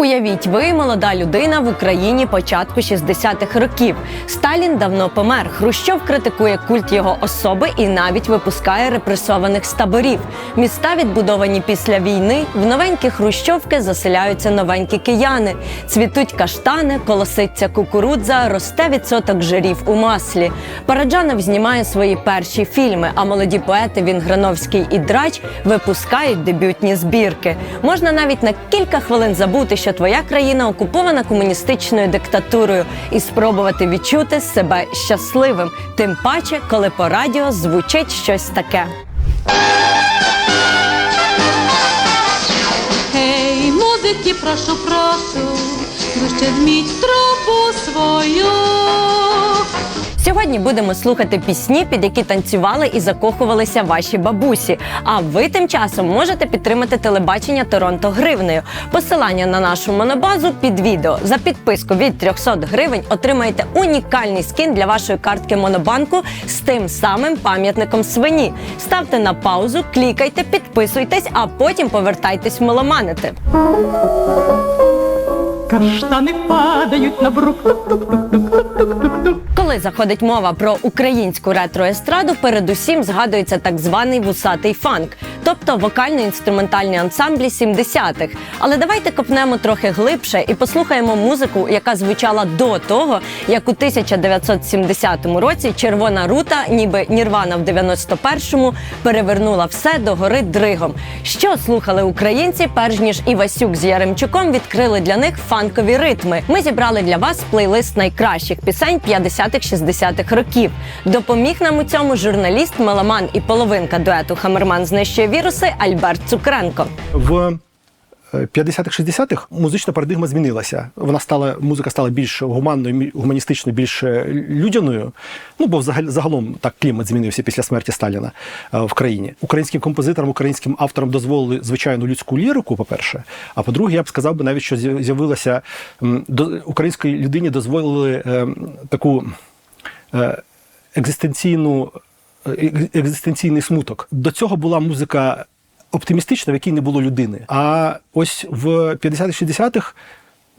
Уявіть, ви молода людина в Україні початку 60-х років. Сталін давно помер. Хрущов критикує культ його особи і навіть випускає репресованих з таборів. Міста відбудовані після війни. В новенькі хрущовки заселяються новенькі кияни. Цвітуть каштани, колоситься кукурудза, росте відсоток жирів у маслі. Параджанов знімає свої перші фільми, а молоді поети Вінграновський і Драч випускають дебютні збірки. Можна навіть на кілька хвилин забути, що твоя країна окупована комуністичною диктатурою, і спробувати відчути себе щасливим, тим паче, коли по радіо звучить щось таке. Гей, музики! Прошу, прошу, proszę зміть трубу свою. Сьогодні будемо слухати пісні, під які танцювали і закохувалися ваші бабусі. А ви тим часом можете підтримати телебачення Торонто гривнею. Посилання на нашу монобазу під відео. За підписку від 300 гривень отримаєте унікальний скін для вашої картки Монобанку з тим самим пам'ятником свині. Ставте на паузу, клікайте, підписуйтесь, а потім повертайтесь меломанити. Каштани падають на брук. Коли заходить мова про українську ретро-естраду, передусім згадується так званий вусатий фанк, тобто вокально-інструментальні ансамблі 70-х. Але давайте копнемо трохи глибше і послухаємо музику, яка звучала до того, як у 1970 році Червона рута, ніби Нірвана в 91-му, перевернула все до гори дригом. Що слухали українці, перш ніж Івасюк з Яремчуком відкрили для них фанкові ритми. Ми зібрали для вас плейлист найкращих пісень 50-х-60-х років. Допоміг нам у цьому журналіст, меломан і половинка дуету Хамерман знищує віруси Альберт Цукренко. В е, 50-х-60-х музична парадигма змінилася. Вона стала музика стала більш гуманною, гуманістичною, більш е, людяною. Ну бо взагалі загалом так клімат змінився після смерті Сталіна е, в країні. Українським композиторам, українським авторам дозволили звичайну людську лірику. По перше, а по-друге, я б сказав би навіть, що з'явилася українській людині дозволили е, таку. е, Екзистенційну е, екзистенційний смуток. До цього була музика оптимістична, в якій не було людини. А ось в 50-60-х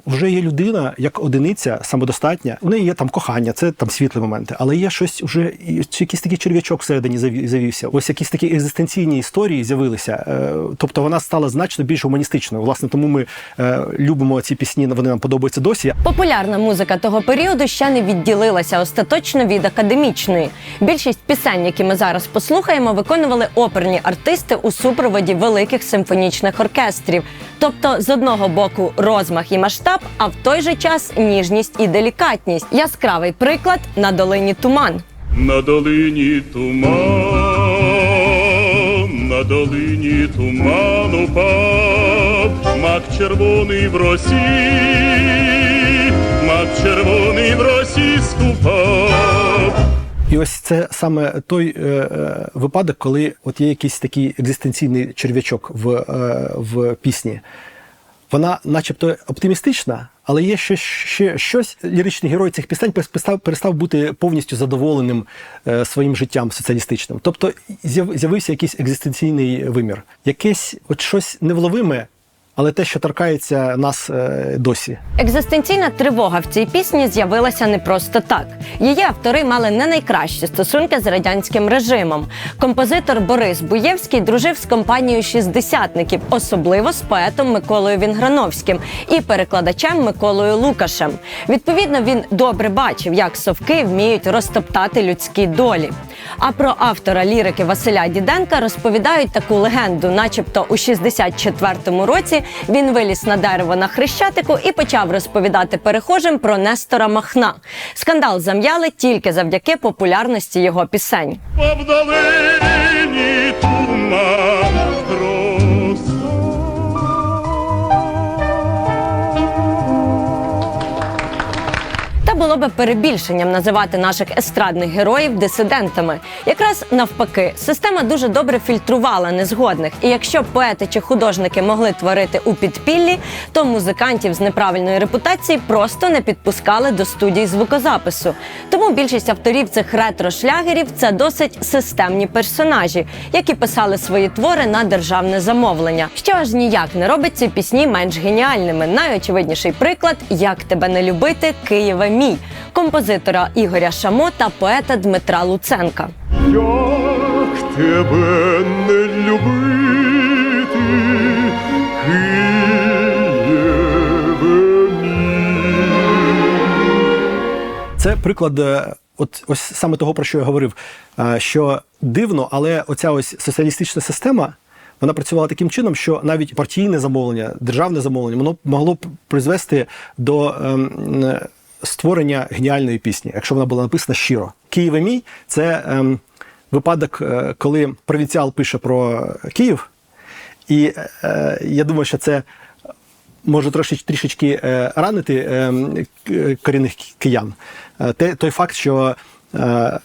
вже є людина як одиниця самодостатня. У неї є там кохання, це там світлі моменти, але є щось вже якийсь такий черв'ячок всередині завівся. Ось якісь такі екзистенційні історії з'явилися. Е, Тобто вона стала значно більш гуманістичною. Власне, тому ми е, любимо ці пісні, вони нам подобаються досі. Популярна музика того періоду ще не відділилася остаточно від академічної. Більшість пісень, які ми зараз послухаємо, виконували оперні артисти у супроводі великих симфонічних оркестрів. Тобто, з одного боку, розмах і масштаб, а в той же час ніжність і делікатність. Яскравий приклад на долині туман. На долині туман, на долині туман упав, мак червоний в росі, мак червоний в росі скупав. І ось це саме той е, е, випадок, коли от є якийсь такий екзистенційний черв'ячок в, е, в пісні. Вона, начебто, оптимістична, але є ще, ще щось. Ліричний герой цих пісень перестав, перестав бути повністю задоволеним е, своїм життям соціалістичним. Тобто з'яв- з'явився якийсь екзистенційний вимір, якесь от щось невловиме, але те, що торкається нас е, досі. Екзистенційна тривога в цій пісні з'явилася не просто так. Її автори мали не найкращі стосунки з радянським режимом. Композитор Борис Буєвський дружив з компанією шістдесятників, особливо з поетом Миколою Вінграновським і перекладачем Миколою Лукашем. Відповідно, він добре бачив, як совки вміють розтоптати людські долі. А про автора лірики Василя Діденка розповідають таку легенду, начебто у 64-му році він виліз на дерево на хрещатику і почав розповідати перехожим про Нестора Махна. Скандал зам'яли тільки завдяки популярності його пісень. Би перебільшенням називати наших естрадних героїв дисидентами. Якраз навпаки, система дуже добре фільтрувала незгодних. І якщо поети чи художники могли творити у підпіллі, то музикантів з неправильної репутації просто не підпускали до студій звукозапису. Тому більшість авторів цих ретро-шлягерів це досить системні персонажі, які писали свої твори на державне замовлення, що аж ніяк не робить ці пісні менш геніальними. Найочевидніший приклад як тебе не любити, Києве мій композитора Ігоря Шамо та поета Дмитра Луценка. Як тебе не любити, Києве. Це приклад, е, от ось саме того, про що я говорив, е, що дивно, але оця ось соціалістична система. Вона працювала таким чином, що навіть партійне замовлення, державне замовлення, воно могло б призвести до ем, е, створення геніальної пісні, якщо вона була написана щиро. Києве мій це ем, випадок, е, коли провінціал пише про Київ, і е, я думаю, що це може трошечки трішечки е, ранити е, корінних киян. Е, те, той факт, що е,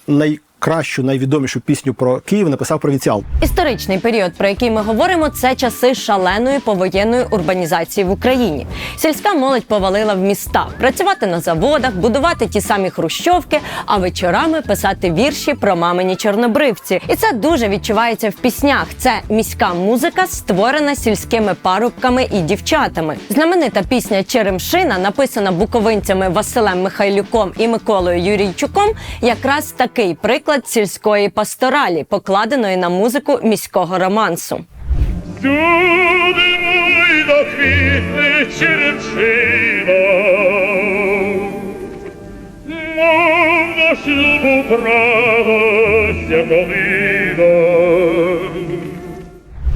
найкращу, найвідомішу пісню про Київ написав провінціал. Історичний період, про який ми говоримо, це часи шаленої повоєнної урбанізації в Україні. Сільська молодь повалила в міста, працювати на заводах, будувати ті самі хрущовки, а вечорами писати вірші про мамині чорнобривці. І це дуже відчувається в піснях. Це міська музика, створена сільськими парубками і дівчатами. Знаменита пісня Черемшина, написана буковинцями Василем Михайлюком і Миколою Юрійчуком, якраз такий приклад сільської пасторалі, покладеної на музику міського романсу.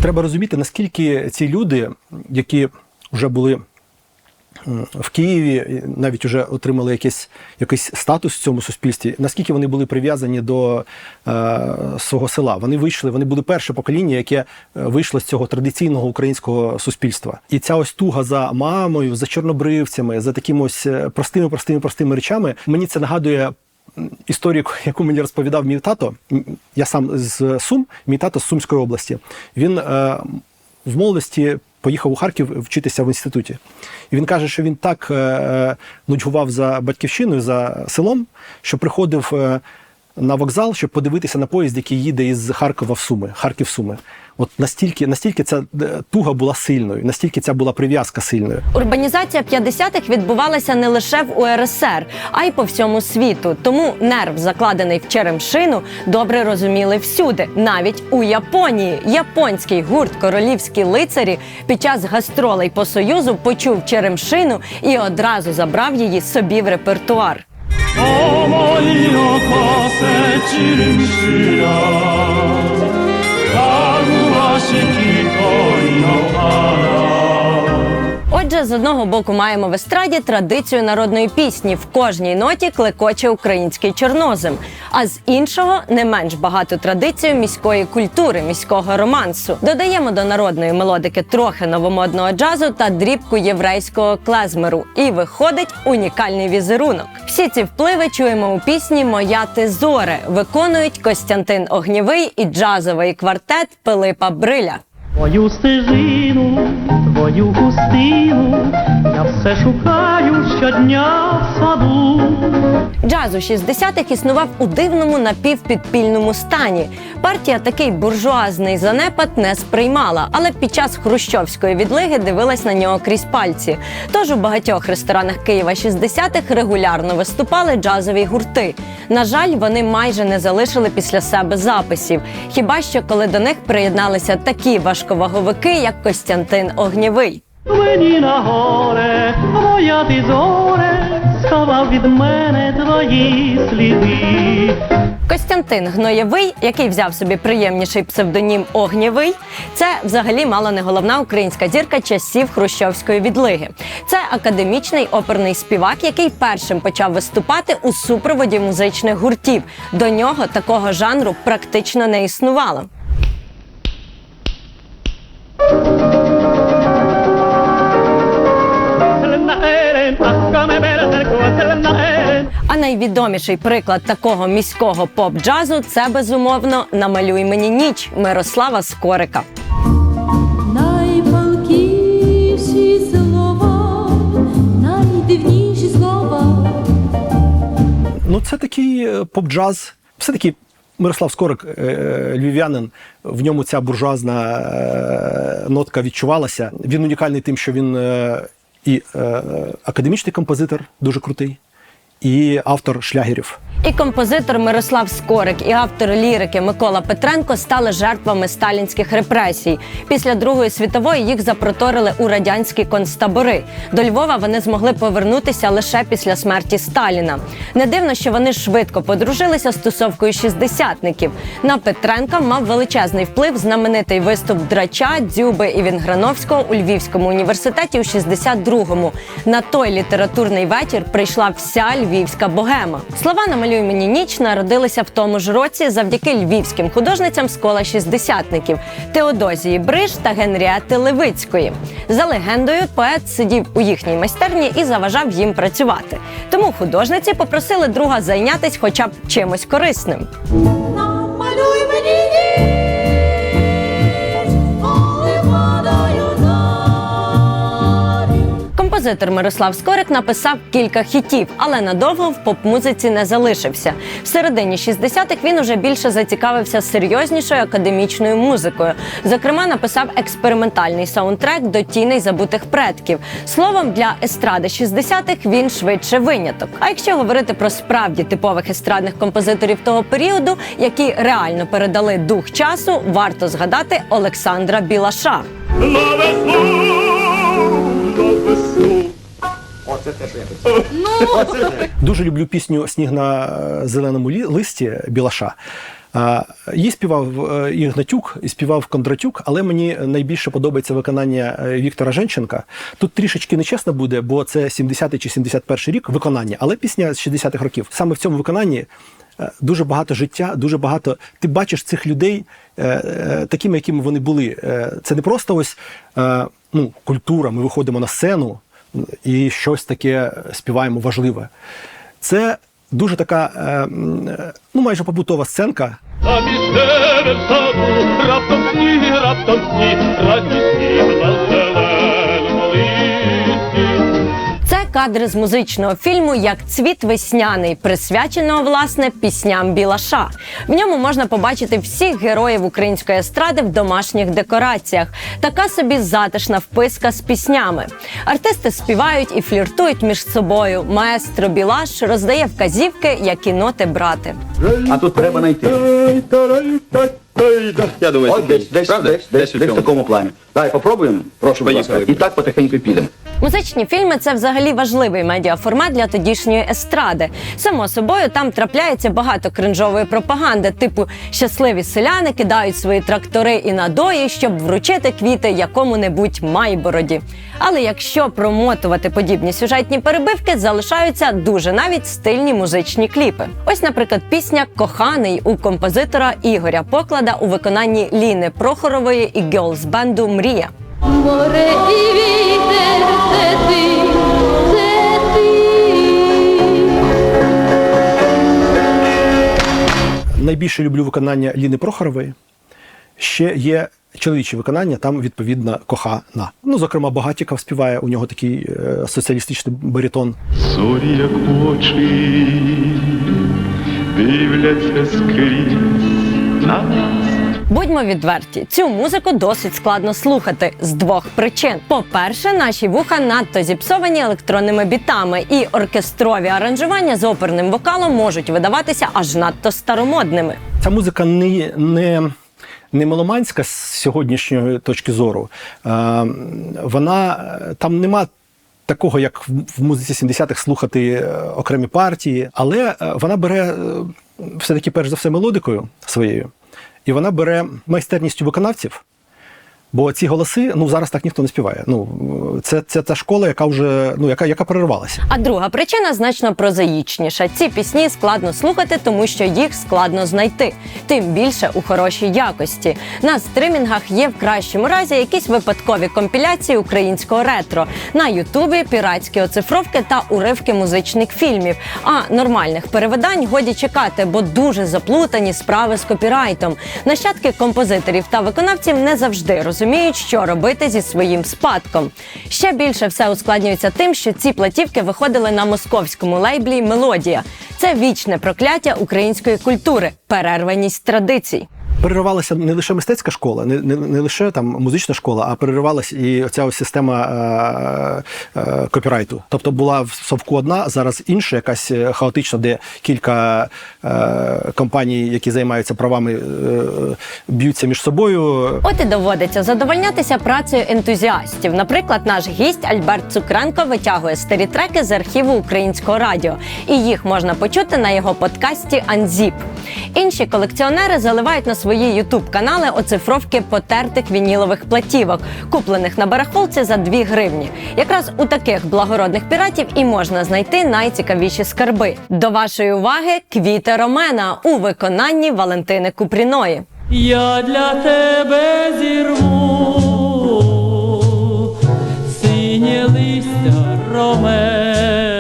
Треба розуміти, наскільки ці люди, які вже були в Києві, навіть вже отримали якийсь, якийсь статус в цьому суспільстві, наскільки вони були прив'язані до е, свого села. Вони вийшли, вони були перше покоління, яке е, вийшло з цього традиційного українського суспільства. І ця ось туга за мамою, за чорнобривцями, за такими ось е, простими, простими, простими речами, мені це нагадує. Історію, яку мені розповідав мій тато, я сам з Сум, мій тато з Сумської області. Він е, в молодості поїхав у Харків вчитися в інституті. І він каже, що він так е, е, нудьгував за батьківщиною, за селом, що приходив е, на вокзал, щоб подивитися на поїзд, який їде із Харкова в Суми, Харків Суми. От настільки, настільки ця е, туга була сильною, настільки ця була прив'язка сильною. Урбанізація 50-х відбувалася не лише в УРСР, а й по всьому світу. Тому нерв, закладений в черемшину, добре розуміли всюди, навіть у Японії. Японський гурт Королівські лицарі під час гастролей по союзу почув черемшину і одразу забрав її собі в репертуар. しき恋の愛。Отже, з одного боку маємо в естраді традицію народної пісні. В кожній ноті клекоче український чорнозем. А з іншого не менш багату традицію міської культури, міського романсу. Додаємо до народної мелодики трохи новомодного джазу та дрібку єврейського клезмеру. І виходить унікальний візерунок. Всі ці впливи чуємо у пісні Моя ти зоре виконують Костянтин Огнєвий і джазовий квартет Пилипа Бриля. Твою стежину, твою густину, я все шукаю щодня в саду. Джаз у 60-х існував у дивному напівпідпільному стані. Партія такий буржуазний занепад не сприймала, але під час хрущовської відлиги дивилась на нього крізь пальці. Тож у багатьох ресторанах Києва 60-х регулярно виступали джазові гурти. На жаль, вони майже не залишили після себе записів. Хіба що коли до них приєдналися такі важковаговики, як Костянтин Огнєвий. Мені на горе, моя зоре, сховав від мене твої сліди. Костянтин Гноєвий, який взяв собі приємніший псевдонім Огнєвий, це взагалі мало не головна українська зірка часів хрущовської відлиги. Це академічний оперний співак, який першим почав виступати у супроводі музичних гуртів. До нього такого жанру практично не існувало. Найвідоміший приклад такого міського поп-джазу це безумовно намалюй мені ніч Мирослава Скорика. Найпалкіші слова, найдивніші слова. Ну, це такий е, поп-джаз. Все-таки Мирослав Скорик, е, львів'янин, в ньому ця буржуазна е, нотка відчувалася. Він унікальний тим, що він е, і е, академічний композитор, дуже крутий, і автор шлягерів. І композитор Мирослав Скорик, і автор лірики Микола Петренко стали жертвами сталінських репресій. Після Другої світової їх запроторили у радянські концтабори. До Львова вони змогли повернутися лише після смерті Сталіна. Не дивно, що вони швидко подружилися з тусовкою шістдесятників. На Петренка мав величезний вплив знаменитий виступ Драча, Дзюби і Вінграновського у Львівському університеті у 62-му. На той літературний вечір прийшла вся львівська богема. Слова «Намалюй мені ніч народилися в тому ж році завдяки львівським художницям з кола шістдесятників Теодозії Бриш та Генріати Левицької. За легендою, поет сидів у їхній майстерні і заважав їм працювати. Тому художниці попросили друга зайнятись хоча б чимось корисним. Намалюй мені ніч, Композитор Мирослав Скорик написав кілька хітів, але надовго в поп-музиці не залишився. В середині 60-х він уже більше зацікавився серйознішою академічною музикою. Зокрема, написав експериментальний саундтрек до тіней забутих предків. Словом, для естради 60-х він швидше виняток. А якщо говорити про справді типових естрадних композиторів того періоду, які реально передали дух часу, варто згадати Олександра Білаша. Весну, весну. Дуже люблю пісню Сніг на е, зеленому листі Білаша. Її співав е, Ігнатюк і співав Кондратюк, але мені найбільше подобається виконання е, Віктора Женченка. Тут трішечки нечесно буде, бо це 70-й чи 71-й рік виконання, але пісня з 60-х років. Саме в цьому виконанні дуже багато життя, дуже багато. Ти бачиш цих людей такими, якими вони були. Це не просто ось ну, культура. Ми виходимо на сцену і щось таке співаємо важливе. Це дуже така, е, ну майже побутова сценка. А між дерев саду раптом сні, раптом сніг, ранній сніг на зеленому листі. Кадри з музичного фільму Як цвіт весняний, присвяченого власне пісням Білаша. В ньому можна побачити всіх героїв української естради в домашніх декораціях. Така собі затишна вписка з піснями. Артисти співають і фліртують між собою. Маестро Білаш роздає вказівки, які ноти брати. А тут треба знайти. Я думаю, От десь, десь, правда? десь, десь, десь в такому плані. Давай попробуємо. Прошу, будь ласка. Поїхали. І так потихеньку підемо. Музичні фільми це взагалі важливий медіаформат для тодішньої естради. Само собою там трапляється багато кринжової пропаганди, типу щасливі селяни кидають свої трактори і надої, щоб вручити квіти якому-небудь майбороді. Але якщо промотувати подібні сюжетні перебивки, залишаються дуже навіть стильні музичні кліпи. Ось, наприклад, пісня Коханий у композитора Ігоря Поклада у виконанні Ліни Прохорової і гьолз бенду Мрія. Море і вітер, Найбільше люблю виконання Ліни Прохорової. Ще є чоловічі виконання, там відповідна кохана. Ну, зокрема, Багатіков співає, у нього такий е, соціалістичний баритон. Зорі, як очі, дивляться скрізь на нас. Будьмо відверті, цю музику досить складно слухати з двох причин. По-перше, наші вуха надто зіпсовані електронними бітами, і оркестрові аранжування з оперним вокалом можуть видаватися аж надто старомодними. Ця музика не, не, не меломанська з сьогоднішньої точки зору. Е, вона там нема. Такого, як в музиці 70-х слухати е, окремі партії, але е, вона бере е, все-таки перш за все мелодикою своєю, і вона бере майстерністю виконавців, Бо ці голоси, ну зараз так ніхто не співає. Ну це, це та школа, яка вже ну яка, яка перервалася. А друга причина значно прозаїчніша. Ці пісні складно слухати, тому що їх складно знайти, тим більше у хорошій якості. На стримінгах є в кращому разі якісь випадкові компіляції українського ретро. На Ютубі піратські оцифровки та уривки музичних фільмів. А нормальних перевидань годі чекати, бо дуже заплутані справи з копірайтом. Нащадки композиторів та виконавців не завжди розуміють, що робити зі своїм спадком. Ще більше все ускладнюється тим, що ці платівки виходили на московському лейблі Мелодія. Це вічне прокляття української культури, перерваність традицій. Переривалася не лише мистецька школа, не, не, не лише там музична школа, а переривалася і оця ось система е, е, копірайту. Тобто була в совку одна, зараз інша, якась е, хаотична, де кілька е, компаній, які займаються правами, е, б'ються між собою. От і доводиться задовольнятися працею ентузіастів. Наприклад, наш гість Альберт Цукренко витягує старі треки з архіву українського радіо, і їх можна почути на його подкасті Анзіп. Інші колекціонери заливають на свої ютуб канали оцифровки потертих вінілових платівок, куплених на барахолці за 2 гривні. Якраз у таких благородних піратів і можна знайти найцікавіші скарби. До вашої уваги квіти Ромена у виконанні Валентини Купріної. Я для тебе зірву синє листя ромена.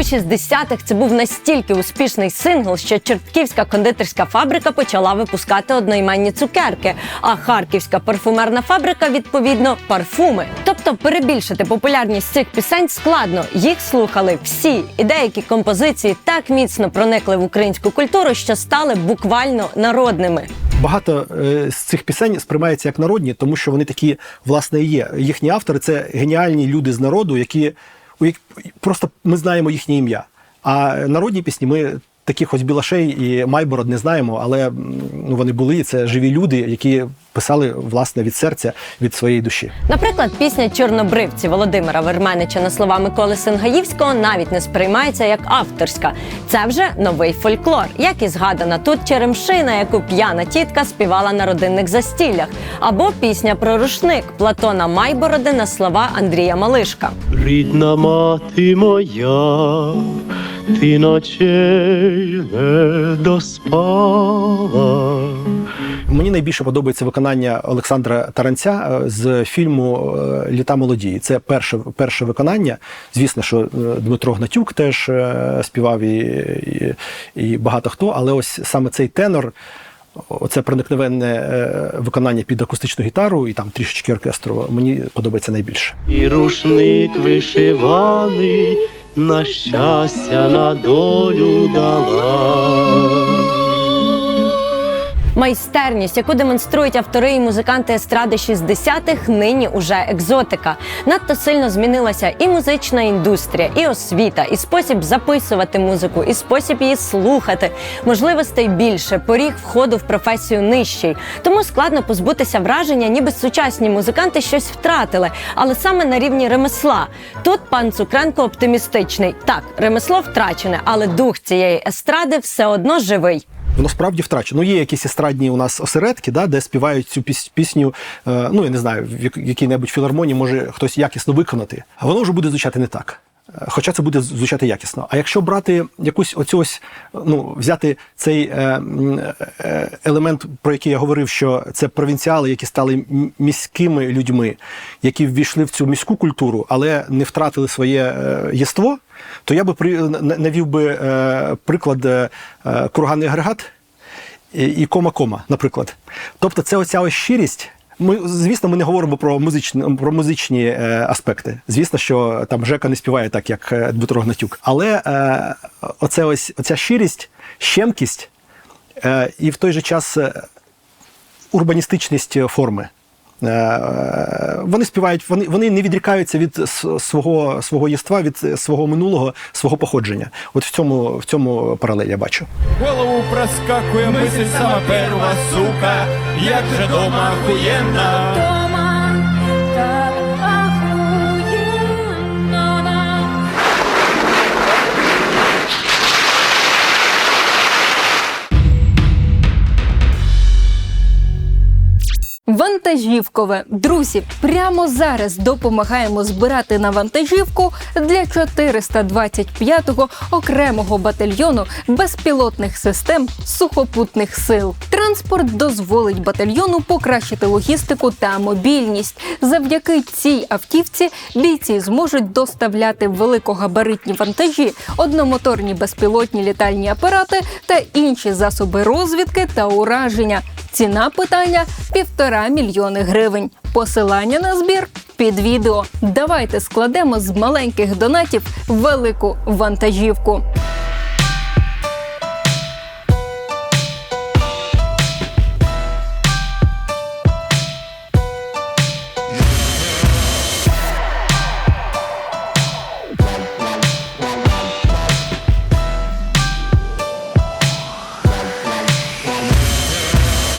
У 60-х це був настільки успішний сингл, що Чортківська кондитерська фабрика почала випускати одноіменні цукерки, а Харківська парфумерна фабрика відповідно парфуми. Тобто перебільшити популярність цих пісень складно. Їх слухали всі, і деякі композиції так міцно проникли в українську культуру, що стали буквально народними. Багато е, з цих пісень сприймаються як народні, тому що вони такі, власне, є. Їхні автори це геніальні люди з народу, які просто ми знаємо їхнє ім'я. А народні пісні ми таких ось Білашей і Майбород не знаємо, але ну, вони були. і Це живі люди, які писали власне від серця, від своєї душі. Наприклад, пісня Чорнобривці Володимира Верменича на слова Миколи Сингаївського навіть не сприймається як авторська. Це вже новий фольклор, як і згадана тут Черемшина, яку п'яна тітка співала на родинних застіллях, або пісня про рушник Платона Майбороди на слова Андрія Малишка. Рідна мати моя, ти ночей не доспала. Мені найбільше подобається виконання Олександра Таранця е, з фільму е, Літа молодії. Це перше, перше виконання. Звісно, що е, Дмитро Гнатюк теж співав і, і, і багато хто, але ось саме цей тенор. Оце проникновенне виконання під акустичну гітару і там трішечки оркестру мені подобається найбільше. І рушник вишиваний на щастя, на долю дала. Майстерність, яку демонструють автори і музиканти естради 60-х, нині уже екзотика. Надто сильно змінилася і музична індустрія, і освіта, і спосіб записувати музику, і спосіб її слухати. Можливостей більше, поріг входу в професію нижчий. Тому складно позбутися враження, ніби сучасні музиканти щось втратили, але саме на рівні ремесла. Тут пан Цукренко оптимістичний. Так, ремесло втрачене, але дух цієї естради все одно живий. Воно справді втрачено. Ну, є якісь естрадні у нас осередки, да, де співають цю піс- пісню. е, ну я не знаю, в якій-небудь філармонії може хтось якісно виконати, а воно вже буде звучати не так. Е, Хоча це буде звучати якісно. А якщо брати якусь оцю ось, ну взяти цей е, елемент, про який я говорив, що це провінціали, які стали міськими людьми, які ввійшли в цю міську культуру, але не втратили своє єство, то я би навів би е, приклад е, е, курганний агрегат і, кома-кома, наприклад. Тобто, це оця ось щирість. Ми, звісно, ми не говоримо про музичні, про музичні е, аспекти. Звісно, що там Жека не співає так, як Дмитро Гнатюк. Але е, оце ось, оця щирість, щемкість е, і в той же час урбаністичність форми. Е, Вони співають, вони, вони не відрікаються від свого, свого єства, від свого минулого, свого походження. От в цьому, в цьому паралель я бачу. Голову проскакує мисль сама перва сука, як же дома охуєнна. Вантажівкове. Друзі, прямо зараз допомагаємо збирати на вантажівку для 425-го окремого батальйону безпілотних систем сухопутних сил. Транспорт дозволить батальйону покращити логістику та мобільність. Завдяки цій автівці бійці зможуть доставляти великогабаритні вантажі, одномоторні безпілотні літальні апарати та інші засоби розвідки та ураження. Ціна питання півтора мільйони гривень. Посилання на збір під відео. Давайте складемо з маленьких донатів велику вантажівку.